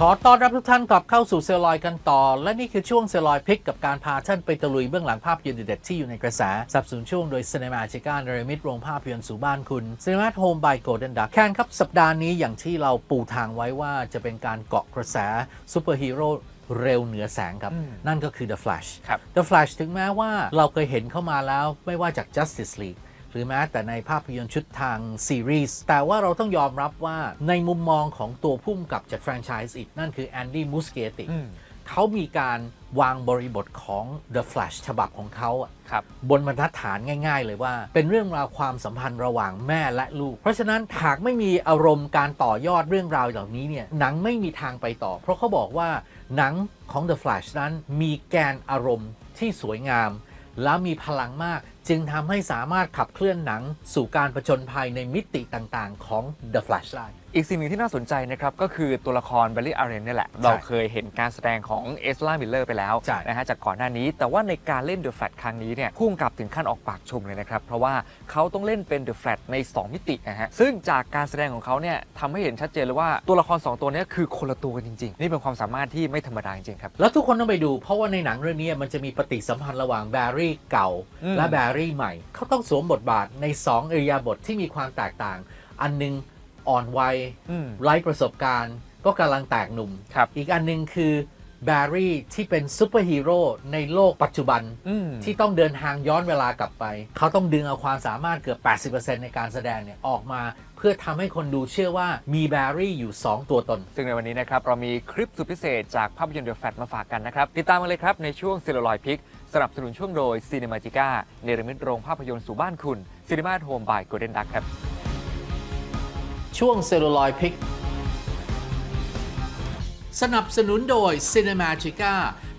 ขอต้อนรับทุกท่านกลับเข้าสู่เซลลอยกันต่อ และนี่คือช่วงเซลลอยพิกกับการพาท่านไปตะลุยเบื้องหลังภาพยนตร์เด็ดๆที่อยู่ในกระแสสนับสนุนช่วงโดย Cinema c h i c a เนรมิตโรงภาพยนตร์สู่บ้านคุณ Cinema at Home by Golden Duck แคนครับสัปดาห์นี้อย่างที่เราปูทางไว้ว่าจะเป็นการเกาะกระแสซูเปอร์ฮีโร่เร็วเหนือแสงครับ นั่นก็คือ The Flash ครับ The Flash ถึงแม้ว่าเราเคยเห็นเข้ามาแล้วไม่ว่าจาก Justice League ห รือแม้แต่ในภาพยนตร์ชุดทางซีรีส์แต่ว่าเราต้องยอมรับว่าในมุมมองของตัวพุ่มกับจากแฟรนไชส์อีก นั่นคือแอนดี้มูสเกติอืมเขามีการวางบริบทของ The Flash ฉบับของเขาอะครับบนบรรทัดฐานง่าย ๆ เลยว่า เป็นเรื่องราวความสัมพันธ์ระหว่างแม่และลูก เพราะฉะนั้นหากไม่มีอารมณ์การต่อยอดเรื่องราวเหล่านี้เนี่ยหนังไม่มีทางไปต่อ เพราะเขาบอกว่าหนังของ The Flash นั้นมีแกนอารมณ์ที่สวยงาม และมีพลังมาก จึงทำให้สามารถขับเคลื่อนหนังสู่การประจนภัยในมิติต่างๆ ของ The Flash ได้ อีกสิ่งหนึ่งที่น่าสนใจนะครับ ก็คือตัวละครเบลลี่อาร์เรนนี่แหละ เราเคยเห็นการแสดงของเอสลามิลเลอร์ไปแล้วใช่ นะฮะจากก่อนหน้านี้ แต่ว่าในการเล่นเดอะแฟลตครั้งนี้เนี่ยพุ่งกับถึงขั้นออกปากชมเลยนะครับ เพราะว่าเขาต้องเล่นเป็นเดอะแฟลตใน 2 มิตินะฮะซึ่งจากการแสดงของเขาเนี่ยทำให้เห็นชัดเจนเลยว่าตัวละคร 2 ตัวเนี้คือคนละตัวกันจริง ๆ นี่เป็นความสามารถที่ไม่ธรรมดาจริงๆครับ แล้วทุกคนต้องไปดู เพราะว่าในหนังเรื่องนี้มันจะมีปฏิสัมพันธ์ระหว่างแบร์รี่เก่า อืม และแบร์รี่ใหม่ เขาต้องสวมบทบาทใน 2อริยาบทที่มีความแตกต่าง อันหนึงอ่อนวัยอืมไร้ประสบการณ์ ก็กำลังแตกหนุ่มครับอีกอันหนึงคือ แบร์รี่ที่เป็นซูเปอร์ฮีโร่ในโลกปัจจุบัน อืมที่ต้องเดินทางย้อนเวลากลับไป เขาต้องดึงเอาความสามารถเกือบ 80%ในการแสดงเนี่ยออกมา เพื่อทำให้คนดูเชื่อว่ามีแบร์รี่อยู่ 2 ตัวตน ซึ่งในวันนี้นะครับ เรามีคลิปสุดพิเศษจากภาพยนตร์เดอะแฟลมาฝากกันนะครับ ติดตามมาเลยครับ ในช่วง c e l l u l o i d Pick สนับสนุนช่วงโดย Cinematica เนรมิตโรงภาพยนตร์สู่บ้านคุณ Cinema at Home by Golden Duck ครับ ช่วงเซลลูลอยพิก สนับสนุนโดย Cinematica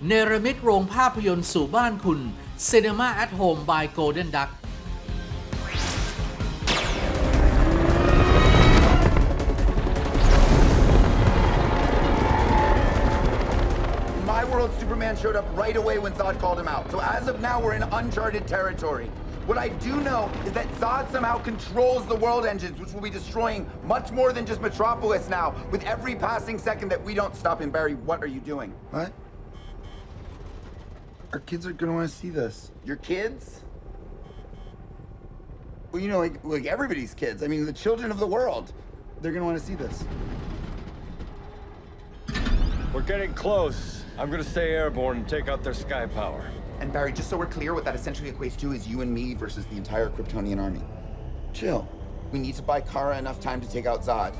เนรมิตโรงภาพยนตร์สู่บ้านคุณ Cinema at Home by Golden Duck my world, Superman showed up right away when Zod called him out. So as of now, we're in uncharted territory. What I do know is that Zod somehow controls the world engines, which will be destroying much more than just Metropolis now. With every passing second that we don't stop him, Barry, what are you doing? What? Our kids are gonna want to see this. Your kids? Well, you know, like like everybody's kids. I mean, the children of the world. They're gonna want to see this. We're getting close. I'm gonna stay airborne and take out their sky power. And Barry, just so we're clear, what that essentially equates to is you and me versus the entire Kryptonian army. Chill. We need to buy Kara enough time to take out Zod.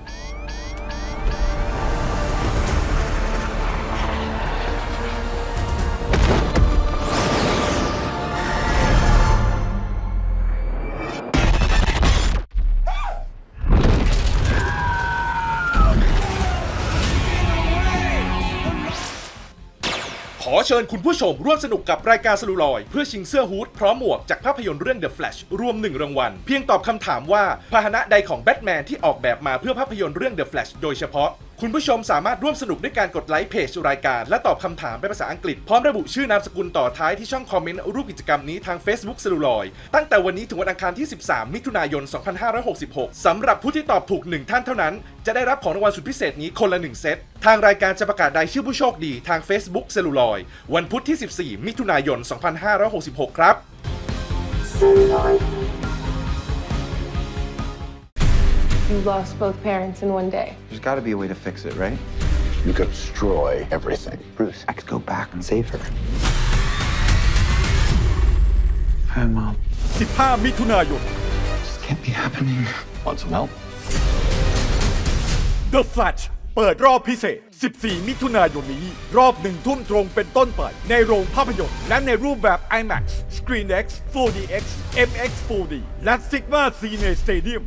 อเชิญคุณผู้ชมร่วมสนุกกับรายการสลูลอย เพื่อชิงเสื้อฮูดพร้อมหมวกจากภาพยนตร์เรื่อง The Flash รวม 1 รางวัล เพียงตอบคำถามว่าพาหนะใดของแบทแมนที่ออกแบบมาเพื่อภาพยนตร์เรื่อง The Flash โดยเฉพาะ คุณผู้ชมสามารถร่วมสนุกด้วยการกดไลค์เพจรายการ และตอบคำถามเป็นภาษาอังกฤษ พร้อมระบุชื่อนามสกุลต่อท้ายที่ช่องคอมเมนต์รูปกิจกรรมนี้ทาง Facebook สลูลอยตั้งแต่วันนี้ถึงวันอังคารที่ 13 มิถุนายน 2566 สำหรับผู้ที่ตอบถูก 1 ท่านเท่านั้น จะได้รับของรางวัลสุดพิเศษนี้คนละ 1 เซต ทางรายการจะประกาศรายชื่อผู้โชคดีทาง Facebook เซลูลอยวันพุธที่ 14 มิถุนายน 2566 ครับ You lost both parents in one day. There's got to be a way to fix it, right? You could destroy everything. Bruce, I could go back and save her. Hi, Mom. 15 มิถุนายน This can't be happening. Want some help? The Flash เปิดรอบพิเศษ 14 มิถุนายนนี้ รอบหนึ่งทุ่มตรงเป็นต้นไป ในโรงภาพยนตร์ และในรูปแบบ IMAX ScreenX 4DX MX 4D และ Sigma Cine Stadium